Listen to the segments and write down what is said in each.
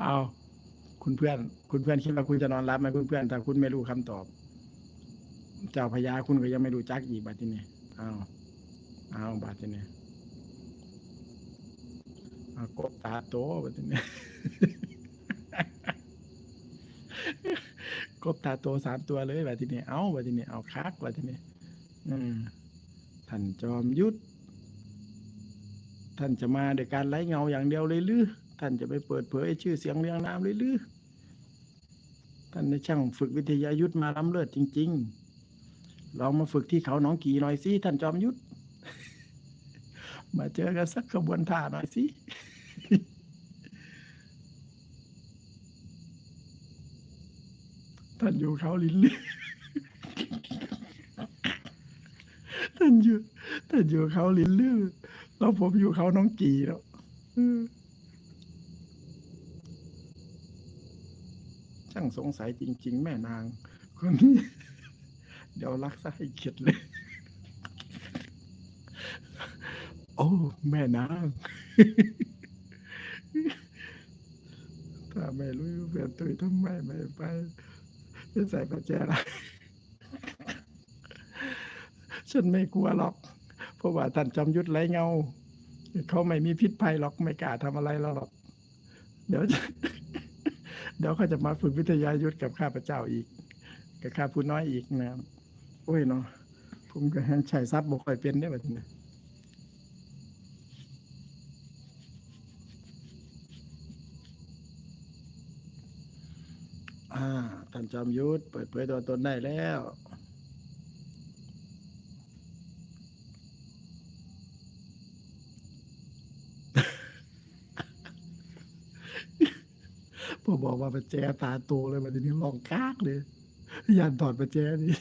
เอาคุณเพื่อน คุณเพื่อนคิดว่าคุณจะนอนรับไหมคุณเพื่อนถ้าคุณไม่รู้คำตอบ เจ้าพญาคุณก็ยังไม่รู้จักอีกบัดนี้เอาเอาบัดนี้เอากบตาโตบัดนี้กบตาโตสามตัวเลยบัดนี้เอาบัดนี้เอาคักบัดนี้อืมท่านจอมยุทธ ท่านจะมาโดยการไล่เงาอย่างเดียวเลยหรือท่านจะไปเปิดเผยชื่อเสียงเรียงนามเลยหรือท่านในช่างฝึกวิทยายุทธมาล้ำเลิศจริงๆลองมาฝึกที่เขาหนองกีหน่อยสิท่านจอมยุทธมาเจอกันสักขบวนท่าหน่อยสิท่านอยู่เขาลินลี่ ท่านอยู่ท่านอยู่เขาลินลือแล้วผมอยู่เขาน้องกีแล้วเออช่างสงสัยจริง ๆ แม่นาง คนนี้ เดี๋ยวรักซะให้เข็ดเลย โอ้ แม่นาง ถ้าไม่รู้เพื่อนตุยทำไมไม่ไปจะใส่ประแจละ ฉันไม่กลัวหรอก เพราะว่าท่านจอมยุทธไรเงา เขาไม่มีพิษภัยหรอกไม่กล้าทำอะไรเราหรอก เดี๋ยวเดี๋ยวเขาจะมาฝึกวิทยายุทธกับข้าพเจ้าอีก กับข้าผู้น้อยอีกนะโอ้ยเนาะผมก็แห้งใช้ทรัพย์บ่ค่อยเป็นได้แบบนี้อ่าท่านจอมยุทธเปิดเผยตัวตนได้แล้ว พอบอกว่าประแจตาโตเลยมาทีนี้ลองกากเลยยันถอดประแจนี่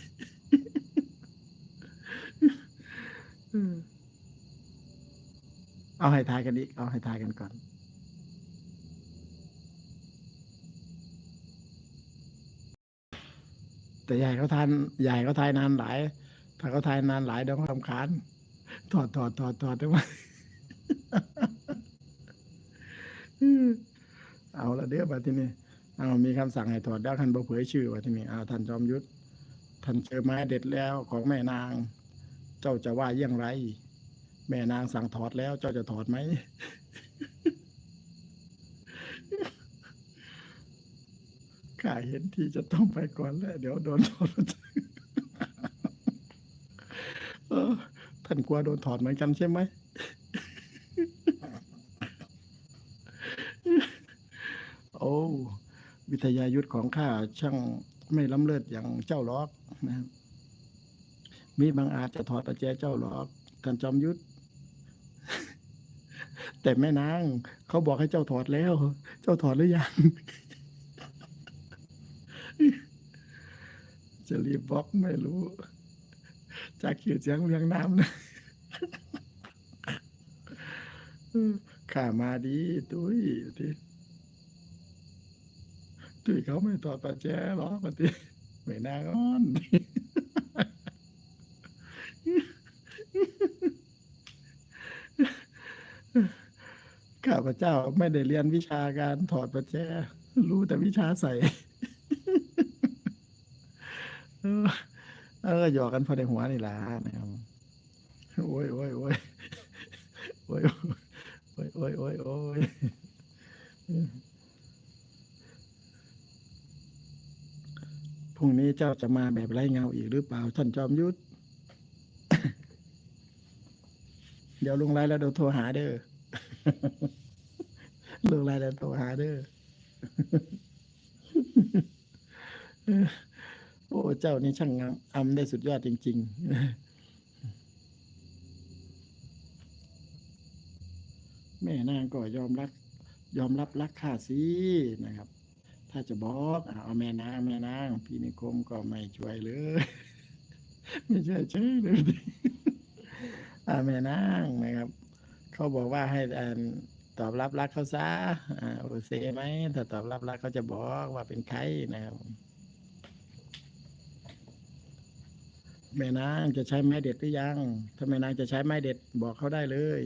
เอาให้ทายกันอีก เอาให้ทายกันก่อนแต่ยายเขาทานยายเขาทายนานหลาย ถ้าเขาทายนานหลายเดี๋ยวเขารำคาญถอดถอดถอดถอดได้ไหม เอาละเดี๋ยวบัดทีนี้เอามีคำสั่งให้ถอดแล้วคันบ่เผยชื่อบัดทีนี้เอาท่านจอมยุทธท่านเจอไม้เด็ดแล้วของแม่นาง เจ้าจะว่าอย่างไร แม่นางสั่งถอดแล้ว เจ้าจะถอดไหมข้าเห็นที่จะต้องไปก่อนแล้ว เดี๋ยวโดนถอดท่านกลัวโดนถอดเหมือนกันใช่ไหม โอ้วิทยายุทธของข้าช่างไม่ล้ำเลิศอย่างเจ้าล็อกนะครับมีบางอาจจะถอดประแจเจ้าล็อกท่านจอมยุทธแต่แม่นางเขาบอกให้เจ้าถอดแล้ว เจ้าถอดหรือยัง จะรีบบล็อกไม่รู้ จากขีดเสียงเรียงน้ำนะข้ามาดีตุ้ยที ตุ้ยเขาไม่ถอดประแจหรอกปฏิไม่น่าก้อนข้าพเจ้าไม่ได้เรียนวิชาการถอดประแจรู้แต่วิชาใส่เออเออหยอกกันพอในหัวนี่ล่ะนะครับโอ้ยโอ้ยโอ้ยโอ้ยโอ้ยโอ้ยโอ้ยโอ้ย พรุ่งนี้เจ้าจะมาแบบไร้เงาอีกหรือเปล่า ท่านจอมยุทธเดี๋ยวลงไลน์แล้วเดี๋ยวโทรหาเด้อลงไลน์แล้วโทรหาเด้อโอ้เจ้านี่ช่างงามอำได้สุดยอดจริง ๆแม่นางก็ยอมรับยอมรับรักข้าสินะครับ ถ้าจะบอกเอาแม่นางแม่นางพี่นิคมก็ไม่ช่วยเลย ไม่ใช่ใช่เลยดิอ่าแม่นางนะครับ เขาบอกว่าให้อ่าตอบรับรักเขาซะอ่าโอเซไหมถ้าตอบรับรักเขาจะบอกว่าเป็นใครนะครับแม่นางจะใช้ไม้เด็ดหรือยัง ถ้าแม่นางจะใช้ไม้เด็ดบอกเขาได้เลย